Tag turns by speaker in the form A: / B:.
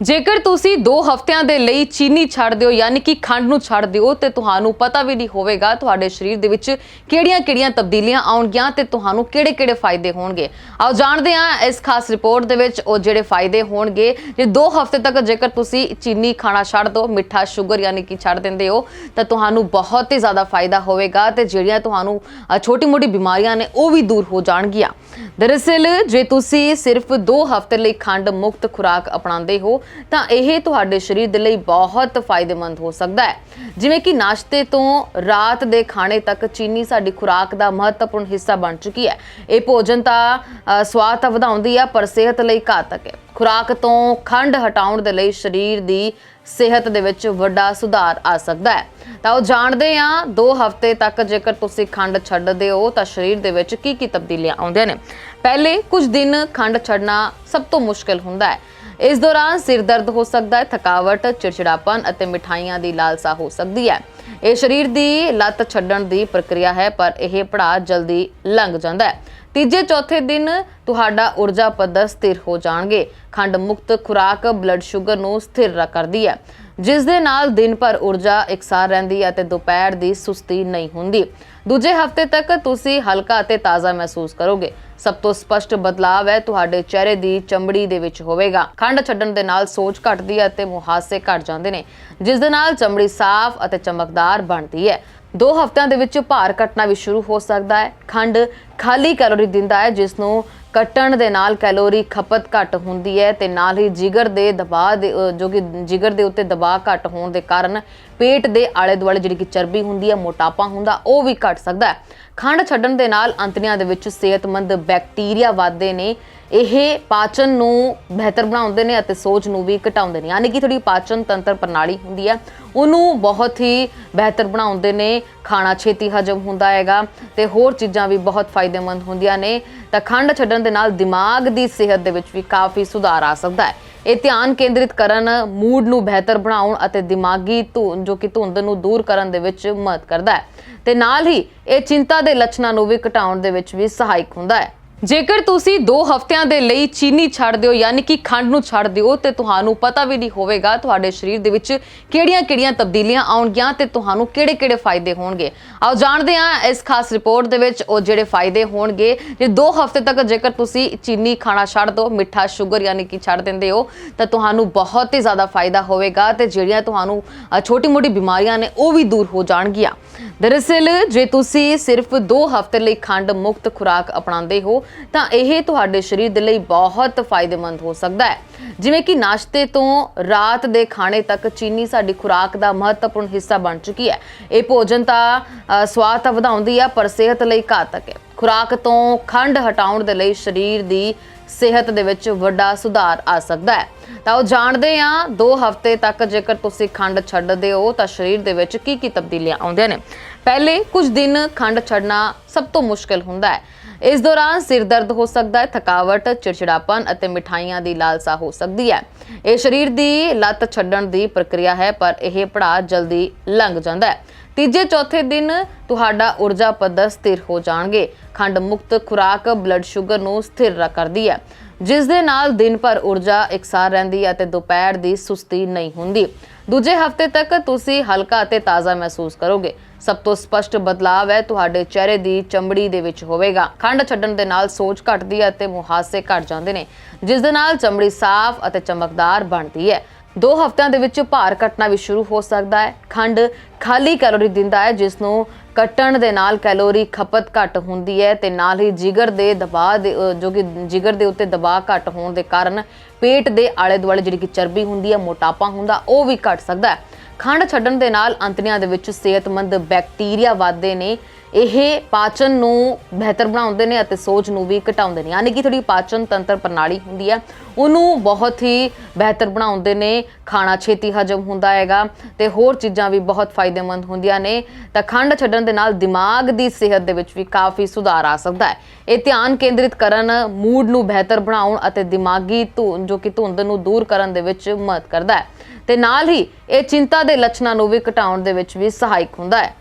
A: ਜੇਕਰ ਤੁਸੀਂ 2 ਹਫ਼ਤਿਆਂ ਦੇ ਲਈ ਚੀਨੀ ਛੱਡ ਦਿਓ, ਯਾਨੀ ਕਿ ਖੰਡ ਨੂੰ ਛੱਡ ਦਿਓ, ਤੇ ਤੁਹਾਨੂੰ ਪਤਾ ਵੀ ਨਹੀਂ ਹੋਵੇਗਾ ਤੁਹਾਡੇ ਸਰੀਰ ਦੇ ਵਿੱਚ ਕਿਹੜੀਆਂ-ਕਿਹੜੀਆਂ ਤਬਦੀਲੀਆਂ ਆਉਣਗੀਆਂ ਤੇ ਤੁਹਾਨੂੰ ਕਿਹੜੇ-ਕਿਹੜੇ ਫਾਇਦੇ ਹੋਣਗੇ। ਆਓ ਜਾਣਦੇ ਹਾਂ ਇਸ ਖਾਸ ਰਿਪੋਰਟ ਦੇ ਵਿੱਚ ਉਹ ਜਿਹੜੇ ਫਾਇਦੇ ਹੋਣਗੇ। ਜੇ 2 ਹਫ਼ਤੇ ਤੱਕ ਜੇਕਰ ਤੁਸੀਂ ਚੀਨੀ ਖਾਣਾ ਛੱਡ ਦਿਓ, ਮਿੱਠਾ, ਸ਼ੂਗਰ ਯਾਨੀ ਕਿ ਛੱਡ ਦਿੰਦੇ ਹੋ, ਤਾਂ ਤੁਹਾਨੂੰ ਬਹੁਤ ਹੀ ਜ਼ਿਆਦਾ ਫਾਇਦਾ ਹੋਵੇਗਾ ਤੇ ਜਿਹੜੀਆਂ ਤੁਹਾਨੂੰ ਛੋਟੀ-ਮੋਟੀ ਬਿਮਾਰੀਆਂ ਨੇ ਉਹ ਵੀ ਦੂਰ ਹੋ ਜਾਣਗੀਆਂ। ਦਰਅਸਲ ਜੇ ਤੁਸੀਂ ਸਿਰਫ 2 ਹਫ਼ਤੇ ਲਈ ਖੰਡ ਮੁਕਤ ਖੁਰਾਕ ਅਪਣਾਉਂਦੇ ਹੋ ਤਾਂ ਇਹ ਤੁਹਾਡੇ ਸਰੀਰ ਦੇ ਲਈ ਬਹੁਤ ਫਾਇਦੇਮੰਦ ਹੋ ਸਕਦਾ ਹੈ। ਜਿਵੇਂ ਕਿ ਨਾਸ਼ਤੇ ਤੋਂ ਰਾਤ ਦੇ ਖਾਣੇ ਤੱਕ ਚੀਨੀ ਸਾਡੀ ਖੁਰਾਕ ਦਾ ਮਹੱਤਵਪੂਰਨ ਹਿੱਸਾ ਬਣ ਚੁੱਕੀ ਹੈ। ਇਹ ਭੋਜਨ ਤਾਂ ਸਵਾਦ ਤਾਂ ਵਧਾਉਂਦੀ ਹੈ ਪਰ ਸਿਹਤ ਲਈ ਘਾਤਕ ਹੈ। ਖੁਰਾਕ ਤੋਂ ਖੰਡ ਹਟਾਉਣ ਦੇ ਲਈ ਸਰੀਰ ਦੀ ਸਿਹਤ ਦੇ ਵਿੱਚ ਵੱਡਾ ਸੁਧਾਰ ਆ ਸਕਦਾ ਹੈ। ਤਾਂ ਉਹ ਜਾਣਦੇ ਆ 2 ਹਫ਼ਤੇ ਤੱਕ ਜੇਕਰ ਤੁਸੀਂ ਖੰਡ ਛੱਡਦੇ ਹੋ, ਤਾਂ ਸਰੀਰ ਦੇ ਵਿੱਚ ਕੀ ਕੀ ਤਬਦੀਲੀਆਂ ਆਉਂਦੀਆਂ ਨੇ? ਪਹਿਲੇ ਕੁਝ ਦਿਨ ਖੰਡ ਛੱਡਣਾ ਸਭ ਤੋਂ ਮੁਸ਼ਕਲ ਹੁੰਦਾ ਹੈ। ਇਸ ਦੌਰਾਨ ਸਿਰ ਦਰਦ ਹੋ ਸਕਦਾ ਹੈ, ਥਕਾਵਟ, ਚਿੜਚਿੜਾਪਨ ਅਤੇ ਮਿਠਾਈਆਂ ਦੀ ਲਾਲਸਾ ਹੋ ਸਕਦੀ ਹੈ। ਇਹ ਸਰੀਰ ਦੀ ਲੱਤ ਛੱਡਣ ਦੀ ਪ੍ਰਕਿਰਿਆ ਹੈ, ਪਰ ਇਹ ਪੜਾਅ ਜਲਦੀ ਲੰਘ ਜਾਂਦਾ ਹੈ। ਤੀਜੇ ਚੌਥੇ ਦਿਨ ਤੁਹਾਡਾ ਊਰਜਾ ਪੱਧਰ ਸਥਿਰ ਹੋ ਜਾਣਗੇ। ਖੰਡ ਮੁਕਤ ਖੁਰਾਕ ਬਲੱਡ ਸ਼ੂਗਰ ਨੂੰ ਸਥਿਰ ਰ- ਕਰਦੀ ਹੈ। ਜਿਸ ਦੇ ਨਾਲ ਦਿਨ ਭਰ ਊਰਜਾ ਇਕਸਾਰ ਰਹਿੰਦੀ ਹੈ ਅਤੇ ਦੁਪਹਿਰ ਦੀ ਸੁਸਤੀ ਨਹੀਂ ਹੁੰਦੀ। ਦੂਜੇ ਹਫ਼ਤੇ ਤੱਕ ਤੁਸੀਂ ਹਲਕਾ ਅਤੇ ਤਾਜ਼ਾ ਮਹਿਸੂਸ ਕਰੋਗੇ। ਸਭ ਤੋਂ ਸਪਸ਼ਟ ਬਦਲਾਅ ਹੈ, ਤੁਹਾਡੇ ਚਿਹਰੇ ਦੀ ਚਮੜੀ ਦੇ ਵਿੱਚ ਹੋਵੇਗਾ। ਖੰਡ ਛੱਡਣ ਦੇ ਨਾਲ ਸੋਚ ਘਟਦੀ ਹੈ ਅਤੇ ਮੁਹਾਸੇ ਘਟ ਜਾਂਦੇ ਨੇ, ਜਿਸ ਦੇ ਨਾਲ ਚਮੜੀ ਸਾਫ਼ ਅਤੇ ਚਮਕਦਾਰ ਬਣਦੀ ਹੈ। ਦੋ ਹਫ਼ਤਿਆਂ ਦੇ ਵਿੱਚ ਭਾਰ ਘਟਣਾ ਵੀ ਸ਼ੁਰੂ ਹੋ ਸਕਦਾ ਹੈ। ਖੰਡ ਖਾਲੀ ਕੈਲੋਰੀ ਦਿੰਦਾ ਹੈ, ਜਿਸ ਨੂੰ ਕੱਟਣ ਦੇ ਨਾਲ ਕੈਲੋਰੀ ਖਪਤ ਘੱਟ ਹੁੰਦੀ ਹੈ ਤੇ ਨਾਲ ਹੀ ਜਿਗਰ ਦੇ ਦਬਾਅ ਦੇ ਜੋ ਕਿ ਜਿਗਰ ਦੇ ਉੱਤੇ ਦਬਾਅ ਘੱਟ ਹੋਣ ਦੇ ਕਾਰਨ ਪੇਟ ਦੇ ਆਲੇ ਦੁਆਲੇ ਜਿਹੜੀ ਕਿ ਚਰਬੀ ਹੁੰਦੀ ਹੈ, ਮੋਟਾਪਾ ਹੁੰਦਾ, ਉਹ ਵੀ ਘਟ ਸਕਦਾ ਹੈ। ਖੰਡ ਛੱਡਣ ਦੇ ਨਾਲ ਅੰਤੜੀਆਂ ਦੇ ਵਿੱਚ ਸਿਹਤਮੰਦ ਬੈਕਟੀਰੀਆ ਵੱਧਦੇ ਨੇ। ਇਹ ਪਾਚਨ ਨੂੰ ਬਿਹਤਰ ਬਣਾਉਂਦੇ ਨੇ ਅਤੇ ਸੋਜ ਨੂੰ ਵੀ ਘਟਾਉਂਦੇ ਨੇ। ਯਾਨੀ ਕਿ ਥੋੜੀ ਪਾਚਨ ਤੰਤਰ ਪ੍ਰਣਾਲੀ ਹੁੰਦੀ ਹੈ। ਉਹਨੂੰ ਬਹੁਤ ਹੀ ਬਿਹਤਰ ਬਣਾਉਂਦੇ ਨੇ। ਖਾਣਾ ਛੇਤੀ ਹਜਮ ਹੁੰਦਾ ਹੈਗਾ ਤੇ ਹੋਰ ਚੀਜ਼ਾਂ ਵੀ ਬਹੁਤ ਫਾਇਦੇਮੰਦ ਹੁੰਦੀਆਂ ਨੇ। ਤਾਂ ਖੰਡ ਛੱਡਣ ਦੇ ਨਾਲ ਦਿਮਾਗ ਦੀ ਸਿਹਤ ਦੇ ਵਿੱਚ ਵੀ ਕਾਫੀ ਸੁਧਾਰ ਆ ਸਕਦਾ ਹੈ। ਇਹ ਧਿਆਨ ਕੇਂਦਰਿਤ ਕਰਨ, ਮੂਡ ਨੂੰ ਬਿਹਤਰ ਬਣਾਉਣ ਅਤੇ ਦਿਮਾਗੀ ਧੁੰਦ ਜੋ ਕਿ ਧੁੰਦ ਨੂੰ ਦੂਰ ਕਰਨ ਦੇ ਵਿੱਚ ਮਦਦ ਕਰਦਾ ਹੈ। ਤੇ ਨਾਲ ਹੀ ਇਹ ਚਿੰਤਾ ਦੇ ਲੱਛਣਾਂ ਨੂੰ ਵੀ ਘਟਾਉਣ ਦੇ ਵਿੱਚ ਵੀ ਸਹਾਇਕ ਹੁੰਦਾ ਹੈ। ਜੇਕਰ ਤੁਸੀਂ 2 ਹਫ਼ਤਿਆਂ ਦੇ ਲਈ ਚੀਨੀ ਛੱਡ ਦਿਓ, ਯਾਨੀ ਕਿ ਖੰਡ ਨੂੰ ਛੱਡ ਦਿਓ, ਤੇ ਤੁਹਾਨੂੰ ਪਤਾ ਵੀ ਨਹੀਂ ਹੋਵੇਗਾ ਤੁਹਾਡੇ ਸਰੀਰ ਦੇ ਵਿੱਚ ਕਿਹੜੀਆਂ-ਕਿਹੜੀਆਂ ਤਬਦੀਲੀਆਂ ਆਉਣਗੀਆਂ ਤੇ ਤੁਹਾਨੂੰ ਕਿਹੜੇ-ਕਿਹੜੇ ਫਾਇਦੇ ਹੋਣਗੇ। ਆਓ ਜਾਣਦੇ ਹਾਂ ਇਸ ਖਾਸ ਰਿਪੋਰਟ ਦੇ ਵਿੱਚ ਉਹ ਜਿਹੜੇ ਫਾਇਦੇ ਹੋਣਗੇ। ਜੇ 2 ਹਫ਼ਤੇ ਤੱਕ ਜੇਕਰ ਤੁਸੀਂ ਚੀਨੀ ਖਾਣਾ ਛੱਡ ਦਿਓ ਮਿੱਠਾ, ਸ਼ੂਗਰ ਯਾਨੀ ਕਿ ਛੱਡ ਦਿੰਦੇ ਹੋ, ਤਾਂ ਤੁਹਾਨੂੰ ਬਹੁਤ ਹੀ ਜ਼ਿਆਦਾ ਫਾਇਦਾ ਹੋਵੇਗਾ ਤੇ ਜਿਹੜੀਆਂ ਤੁਹਾਨੂੰ ਛੋਟੀ-ਮੋਟੀ ਬਿਮਾਰੀਆਂ ਨੇ ਉਹ ਵੀ ਦੂਰ ਹੋ ਜਾਣਗੀਆਂ। ਦਰਅਸਲ ਜੇ ਤੁਸੀਂ ਸਿਰਫ 2 ਹਫ਼ਤੇ ਲਈ ਖੰਡ ਮੁਕਤ ਖੁਰਾਕ ਅਪਣਾਉਂਦੇ ਹੋ ਤਾਂ ਇਹ ਤੁਹਾਡੇ ਸਰੀਰ ਦੇ ਲਈ ਬਹੁਤ ਫਾਇਦੇਮੰਦ ਹੋ ਸਕਦਾ ਹੈ। ਜਿਵੇਂ ਕਿ ਨਾਸ਼ਤੇ ਤੋਂ ਰਾਤ ਦੇ ਖਾਣੇ ਤੱਕ ਚੀਨੀ ਸਾਡੀ ਖੁਰਾਕ ਦਾ ਮਹੱਤਵਪੂਰਨ ਹਿੱਸਾ ਬਣ ਚੁੱਕੀ ਹੈ। ਇਹ ਭੋਜਨ ਤਾਂ ਸਵਾਦ ਤਾਂ ਵਧਾਉਂਦੀ ਹੈ ਪਰ ਸਿਹਤ ਲਈ ਘਾਤਕ ਹੈ। ਖੁਰਾਕ ਤੋਂ ਖੰਡ ਹਟਾਉਣ ਦੇ ਲਈ ਸਰੀਰ ਦੀ ਸਿਹਤ ਦੇ ਵਿੱਚ ਵੱਡਾ ਸੁਧਾਰ ਆ ਸਕਦਾ ਹੈ। ਤਾਂ ਉਹ ਜਾਣਦੇ ਆ 2 ਹਫ਼ਤੇ ਤੱਕ ਜੇਕਰ ਤੁਸੀਂ ਖੰਡ ਛੱਡਦੇ ਹੋ, ਤਾਂ ਸਰੀਰ ਦੇ ਵਿੱਚ ਕੀ ਕੀ ਤਬਦੀਲੀਆਂ ਆਉਂਦੀਆਂ ਨੇ? ਪਹਿਲੇ ਕੁਝ ਦਿਨ ਖੰਡ ਛੱਡਣਾ ਸਭ ਤੋਂ ਮੁਸ਼ਕਲ ਹੁੰਦਾ ਹੈ। ਇਸ ਦੌਰਾਨ ਸਿਰ ਦਰਦ ਹੋ ਸਕਦਾ ਹੈ, ਥਕਾਵਟ, ਚਿੜਚਿੜਾਪਨ ਅਤੇ ਮਿਠਾਈਆਂ ਦੀ ਲਾਲਸਾ ਹੋ ਸਕਦੀ ਹੈ। ਇਹ ਸਰੀਰ ਦੀ ਲੱਤ ਛੱਡਣ ਦੀ ਪ੍ਰਕਿਰਿਆ ਹੈ, ਪਰ ਇਹ ਪੜਾਅ ਜਲਦੀ ਲੰਘ ਜਾਂਦਾ ਹੈ। ਤੀਜੇ, ਚੌਥੇ ਦਿਨ ਤੁਹਾਡਾ ਊਰਜਾ ਪੱਧਰ ਸਥਿਰ ਹੋ ਜਾਣਗੇ। ਖੰਡ ਮੁਕਤ ਖੁਰਾਕ, ਬਲੱਡ ਸ਼ੂਗਰ ਨੂੰ ਸਥਿਰ ਰ- ਕਰਦੀ ਹੈ। ਜਿਸ ਦੇ ਨਾਲ ਦਿਨ ਭਰ ਊਰਜਾ ਇਕਸਾਰ ਰਹਿੰਦੀ ਹੈ ਅਤੇ ਦੁਪਹਿਰ ਦੀ ਸੁਸਤੀ ਨਹੀਂ ਹੁੰਦੀ। ਦੂਜੇ ਹਫ਼ਤੇ ਤੱਕ ਤੁਸੀਂ ਹਲਕਾ ਅਤੇ ਤਾਜ਼ਾ ਮਹਿਸੂਸ ਕਰੋਗੇ। ਸਭ ਤੋਂ ਸਪਸ਼ਟ ਬਦਲਾਅ ਹੈ ਤੁਹਾਡੇ ਚਿਹਰੇ ਦੀ ਚਮੜੀ ਦੇ ਵਿੱਚ ਹੋਵੇਗਾ। ਖੰਡ ਛੱਡਣ ਦੇ ਨਾਲ ਸੋਚ ਘਟਦੀ ਹੈ ਅਤੇ ਮੁਹਾਸੇ ਘਟ ਜਾਂਦੇ ਨੇ, ਜਿਸ ਦੇ ਨਾਲ ਚਮੜੀ ਸਾਫ਼ ਅਤੇ ਚਮਕਦਾਰ ਬਣਦੀ ਹੈ। ਦੋ ਹਫ਼ਤਿਆਂ ਦੇ ਵਿੱਚ ਭਾਰ ਘਟਣਾ ਵੀ ਸ਼ੁਰੂ ਹੋ ਸਕਦਾ ਹੈ। ਖੰਡ ਖਾਲੀ ਕੈਲੋਰੀ ਦਿੰਦਾ ਹੈ, ਜਿਸ ਨੂੰ ਕੱਟਣ ਦੇ ਨਾਲ ਕੈਲੋਰੀ ਖਪਤ ਘੱਟ ਹੁੰਦੀ ਹੈ ਤੇ ਨਾਲ ਹੀ ਜਿਗਰ ਦੇ ਦਬਾਅ ਦੇ ਜੋ ਕਿ ਜਿਗਰ ਦੇ ਉੱਤੇ ਦਬਾਅ ਘੱਟ ਹੋਣ ਦੇ ਕਾਰਨ ਪੇਟ ਦੇ ਆਲੇ ਦੁਆਲੇ ਜਿਹੜੀ ਕਿ ਚਰਬੀ ਹੁੰਦੀ ਹੈ, ਮੋਟਾਪਾ ਹੁੰਦਾ, ਉਹ ਵੀ ਘਟ ਸਕਦਾ ਹੈ। ਖੰਡ ਛੱਡਣ ਦੇ ਨਾਲ ਅੰਤੜੀਆਂ ਦੇ ਵਿੱਚ ਸਿਹਤਮੰਦ ਬੈਕਟੀਰੀਆ ਵੱਧਦੇ ਨੇ। ਇਹ ਪਾਚਨ ਨੂੰ ਬਿਹਤਰ ਬਣਾਉਂਦੇ ਨੇ ਅਤੇ ਸੋਜ ਨੂੰ ਵੀ ਘਟਾਉਂਦੇ ਨੇ। ਯਾਨੀ ਕਿ ਥੋੜੀ ਪਾਚਨ ਤੰਤਰ ਪ੍ਰਣਾਲੀ ਹੁੰਦੀ ਹੈ। ਉਹਨੂੰ ਬਹੁਤ ਹੀ ਬਿਹਤਰ ਬਣਾਉਂਦੇ ਨੇ। ਖਾਣਾ ਛੇਤੀ ਹਜਮ ਹੁੰਦਾ ਹੈਗਾ ਤੇ ਹੋਰ ਚੀਜ਼ਾਂ ਵੀ ਬਹੁਤ ਫਾਇਦੇਮੰਦ ਹੁੰਦੀਆਂ ਨੇ। ਤਾਂ ਖੰਡ ਛੱਡਣ ਦੇ ਨਾਲ ਦਿਮਾਗ ਦੀ ਸਿਹਤ ਦੇ ਵਿੱਚ ਵੀ ਕਾਫੀ ਸੁਧਾਰ ਆ ਸਕਦਾ ਹੈ। ਇਹ ਧਿਆਨ ਕੇਂਦਰਿਤ ਕਰਨ, ਮੂਡ ਨੂੰ ਬਿਹਤਰ ਬਣਾਉਣ ਅਤੇ ਦਿਮਾਗੀ ਧੁੰਦ ਜੋ ਕਿ ਧੁੰਦ ਨੂੰ ਦੂਰ ਕਰਨ ਦੇ ਵਿੱਚ ਮਦਦ ਕਰਦਾ ਹੈ। ਤੇ ਨਾਲ ਹੀ ਇਹ ਚਿੰਤਾ ਦੇ ਲੱਛਣਾਂ ਨੂੰ ਵੀ ਘਟਾਉਣ ਦੇ ਵਿੱਚ ਵੀ ਸਹਾਇਕ ਹੁੰਦਾ ਹੈ।